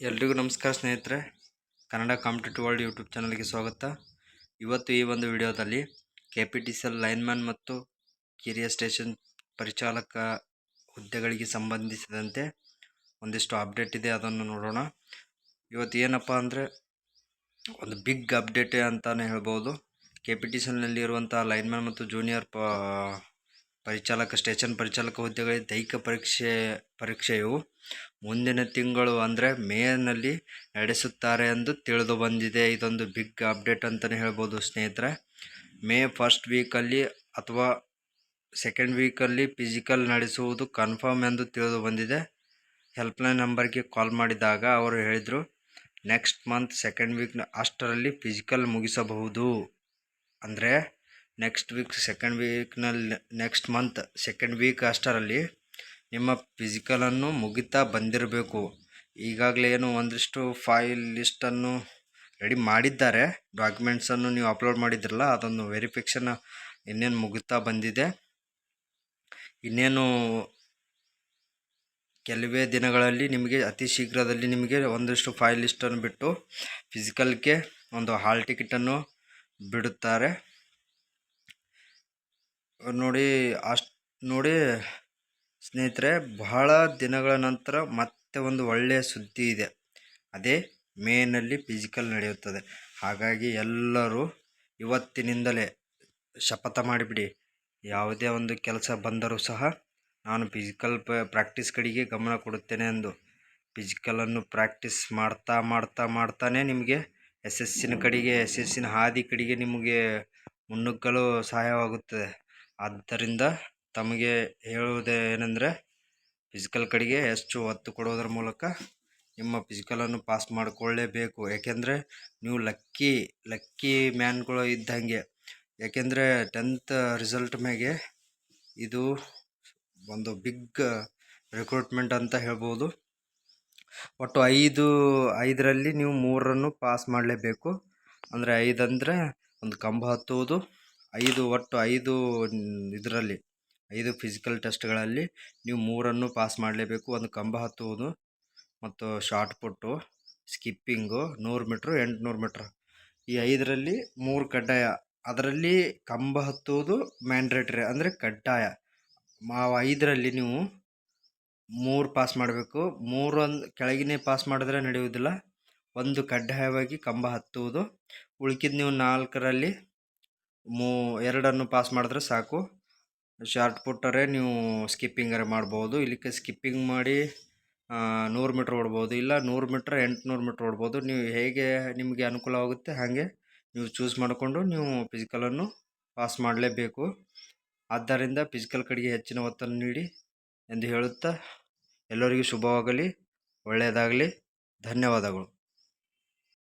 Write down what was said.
ಎಲ್ರಿಗೂ ನಮಸ್ಕಾರ ಸ್ನೇಹಿತರೆ. ಕನ್ನಡ ಕಾಂಪಿಟೇಟಿವ್ ವರ್ಲ್ಡ್ ಯೂಟ್ಯೂಬ್ ಚಾನಲ್ಗೆ ಸ್ವಾಗತ. ಇವತ್ತು ಈ ಒಂದು ವಿಡಿಯೋದಲ್ಲಿ K P T C L lineman ಮತ್ತು ಕಿರಿಯ ಸ್ಟೇಷನ್ ಪರಿಚಾಲಕ ಹುದ್ದೆಗಳಿಗೆ ಸಂಬಂಧಿಸಿದಂತೆ ಒಂದಿಷ್ಟು ಅಪ್ಡೇಟ್ ಇದೆ, ಅದನ್ನು ನೋಡೋಣ. ಇವತ್ತು ಏನಪ್ಪ ಅಂದರೆ ಒಂದು ಬಿಗ್ ಅಪ್ಡೇಟ್ ಅಂತಲೇ ಹೇಳ್ಬೋದು. ಕೆ ಪಿ ಟಿ ಸಿ ಎಲ್ನಲ್ಲಿ ಇರುವಂಥ ಲೈನ್ಮ್ಯಾನ್ ಮತ್ತು ಜೂನಿಯರ್ ಪ, ಪರಿಚಾಲಕ, ಸ್ಟೇಷನ್ ಪರಿಚಾಲಕ ಹುದ್ದೆಗಳಿಗೆ ದೈಹಿಕ ಪರೀಕ್ಷೆ, ಪರೀಕ್ಷೆಯು ಮುಂದಿನ ತಿಂಗಳು ಅಂದರೆ ಮೇನಲ್ಲಿ ನಡೆಸುತ್ತಾರೆ ಎಂದು ತಿಳಿದು ಬಂದಿದೆ. ಇದೊಂದು ಬಿಗ್ ಅಪ್ಡೇಟ್ ಅಂತಲೇ ಹೇಳ್ಬೋದು ಸ್ನೇಹಿತರೆ. ಮೇ ಫಸ್ಟ್ ವೀಕಲ್ಲಿ ಅಥವಾ ಸೆಕೆಂಡ್ ವೀಕಲ್ಲಿ ಫಿಸಿಕಲ್ ನಡೆಸುವುದು ಕನ್ಫರ್ಮ್ ಎಂದು ತಿಳಿದು ಬಂದಿದೆ. ಹೆಲ್ಪ್ಲೈನ್ ನಂಬರ್ಗೆ ಕಾಲ್ ಮಾಡಿದಾಗ ಅವರು ಹೇಳಿದರು ನೆಕ್ಸ್ಟ್ ಮಂತ್ ಸೆಕೆಂಡ್ ವೀಕ್ನ ಅಷ್ಟರಲ್ಲಿ ಫಿಸಿಕಲ್ ಮುಗಿಸಬಹುದು. ಅಂದರೆ ನೆಕ್ಸ್ಟ್ ವೀಕ್ ಸೆಕೆಂಡ್ ವೀಕ್ನಲ್ಲಿ ನೆಕ್ಸ್ಟ್ ಮಂತ್ ಸೆಕೆಂಡ್ ವೀಕ್ ಅಷ್ಟರಲ್ಲಿ ನಿಮ್ಮ ಫಿಸಿಕಲನ್ನು ಮುಗಿತಾ ಬಂದಿರಬೇಕು. ಈಗಾಗಲೇ ಏನು ಒಂದಿಷ್ಟು ಫೈಲ್ ಲಿಸ್ಟನ್ನು ರೆಡಿ ಮಾಡಿದ್ದಾರೆ. ಡಾಕ್ಯುಮೆಂಟ್ಸನ್ನು ನೀವು ಅಪ್ಲೋಡ್ ಮಾಡಿದ್ರಲ್ಲ, ಅದೊಂದು ವೆರಿಫಿಕೇಷನ್ ಇನ್ನೇನು ಮುಗಿತಾ ಬಂದಿದೆ. ಇನ್ನೇನು ಕೆಲವೇ ದಿನಗಳಲ್ಲಿ ನಿಮಗೆ ಅತಿ ಶೀಘ್ರದಲ್ಲಿ ನಿಮಗೆ ಒಂದಿಷ್ಟು ಫೈಲ್ ಲಿಸ್ಟನ್ನು ಬಿಟ್ಟು ಫಿಸಿಕಲ್ಗೆ ಒಂದು ಹಾಲ್ ಟಿಕೆಟನ್ನು ಬಿಡುತ್ತಾರೆ. ನೋಡಿ ಅಷ್ಟು ನೋಡಿ ಸ್ನೇಹಿತರೆ, ಬಹಳ ದಿನಗಳ ನಂತರ ಮತ್ತೆ ಒಂದು ಒಳ್ಳೆಯ ಸುದ್ದಿ ಇದೆ. ಅದೇ ಮೇನಲ್ಲಿ ಫಿಸಿಕಲ್ ನಡೆಯುತ್ತದೆ. ಹಾಗಾಗಿ ಎಲ್ಲರೂ ಇವತ್ತಿನಿಂದಲೇ ಶಪಥ ಮಾಡಿಬಿಡಿ. ಯಾವುದೇ ಒಂದು ಕೆಲಸ ಬಂದರೂ ಸಹ ನಾನು ಫಿಸಿಕಲ್ ಪ್ರಾಕ್ಟೀಸ್ ಕಡೆಗೆ ಗಮನ ಕೊಡುತ್ತೇನೆ ಎಂದು. ಫಿಸಿಕಲನ್ನು ಪ್ರಾಕ್ಟೀಸ್ ಮಾಡ್ತಾ ಮಾಡ್ತಾ, ಮಾಡ್ತಾನೆ ನಿಮಗೆ ಎಸ್ ಎಸ್ ಸಿನ ಕಡೆಗೆ, ಎಸ್ ಎಸ್ ಸಿನ ಹಾದಿ ಕಡೆಗೆ ನಿಮಗೆ ಮುನ್ನುಗ್ಗಲು ಸಹಾಯವಾಗುತ್ತದೆ. ಆದ್ದರಿಂದ ತಮಗೆ ಹೇಳುವುದೇ ಏನೆಂದರೆ ಫಿಸಿಕಲ್ ಕಡೆಗೆ ಹೆಚ್ಚು ಒತ್ತು ಕೊಡೋದ್ರ ಮೂಲಕ ನಿಮ್ಮ ಫಿಸಿಕಲನ್ನು ಪಾಸ್ ಮಾಡಿಕೊಳ್ಳೇಬೇಕು. ಏಕೆಂದರೆ, ನೀವು ಲಕ್ಕಿ ಲಕ್ಕಿ ಮ್ಯಾನ್ಗಳು ಇದ್ದಂಗೆ ಯಾಕೆಂದರೆ ಟೆಂತ್ ರಿಸಲ್ಟ್ ಮ್ಯಾಗೆ ಇದು ಒಂದು ಬಿಗ್ ರಿಕ್ರೂಟ್ಮೆಂಟ್ ಅಂತ ಹೇಳ್ಬೋದು. ಒಟ್ಟು ಐದು, ಐದರಲ್ಲಿ ನೀವು ಮೂರನ್ನು ಪಾಸ್ ಮಾಡಲೇಬೇಕು. ಅಂದರೆ ಐದಂದರೆ ಒಂದು ಕಂಬ ಹತ್ತುವುದು, ಐದು ಒಟ್ಟು ಐದು ಇದರಲ್ಲಿ. ಐದು ಫಿಸಿಕಲ್ ಟೆಸ್ಟ್ಗಳಲ್ಲಿ ನೀವು ಮೂರನ್ನು ಪಾಸ್ ಮಾಡಲೇಬೇಕು. ಒಂದು ಕಂಬ ಹತ್ತುವುದು ಮತ್ತು ಶಾರ್ಟ್ ಪುಟ್ಟು ಸ್ಕಿಪ್ಪಿಂಗು ನೂರು ಮೀಟ್ರು ಎಂಟುನೂರು ಮೀಟ್ರ್ ಈ ಐದರಲ್ಲಿ ಮೂರು ಕಡ್ಡಾಯ. ಅದರಲ್ಲಿ ಕಂಬ ಹತ್ತುವುದು ಮ್ಯಾಂಡ್ರೇಟ್ರಿ ಅಂದರೆ ಕಡ್ಡಾಯ. ಆ ಐದರಲ್ಲಿ ನೀವು ಮೂರು ಪಾಸ್ ಮಾಡಬೇಕು. ಮೂರೊಂದು ಕೆಳಗಿನೇ ಪಾಸ್ ಮಾಡಿದ್ರೆ ನಡೆಯುವುದಿಲ್ಲ. ಒಂದು ಕಡ್ಡಾಯವಾಗಿ ಕಂಬ ಹತ್ತುವುದು. ಉಳಿಕಿದ ನೀವು ನಾಲ್ಕರಲ್ಲಿ ಮೂ, ಎರಡನ್ನು ಪಾಸ್ ಮಾಡಿದ್ರೆ ಸಾಕು. ಶಾರ್ಟ್ ಪುಟ್ಟರೆ ನೀವು ಸ್ಕಿಪ್ಪಿಂಗರೆ ಮಾಡ್ಬೋದು. ಇಲ್ಲಿಕ್ಕೆ ಸ್ಕಿಪ್ಪಿಂಗ್ ಮಾಡಿ ನೂರು ಮೀಟ್ರ್ ಓಡ್ಬೋದು. ಇಲ್ಲ, ನೂರು ಮೀಟ್ರ್, ಎಂಟುನೂರು ಮೀಟ್ರ್ ಓಡ್ಬೋದು. ನೀವು ಹೇಗೆ ನಿಮಗೆ ಅನುಕೂಲವಾಗುತ್ತೆ ಹಾಗೆ ನೀವು ಚೂಸ್ ಮಾಡಿಕೊಂಡು ನೀವು ಫಿಸಿಕಲನ್ನು ಪಾಸ್ ಮಾಡಲೇಬೇಕು. ಆದ್ದರಿಂದ ಫಿಸಿಕಲ್ ಕಡೆಗೆ ಹೆಚ್ಚಿನ ಒತ್ತನ್ನು ನೀಡಿ ಎಂದು ಹೇಳುತ್ತಾ ಎಲ್ಲರಿಗೂ ಶುಭವಾಗಲಿ, ಒಳ್ಳೆಯದಾಗಲಿ. ಧನ್ಯವಾದಗಳು.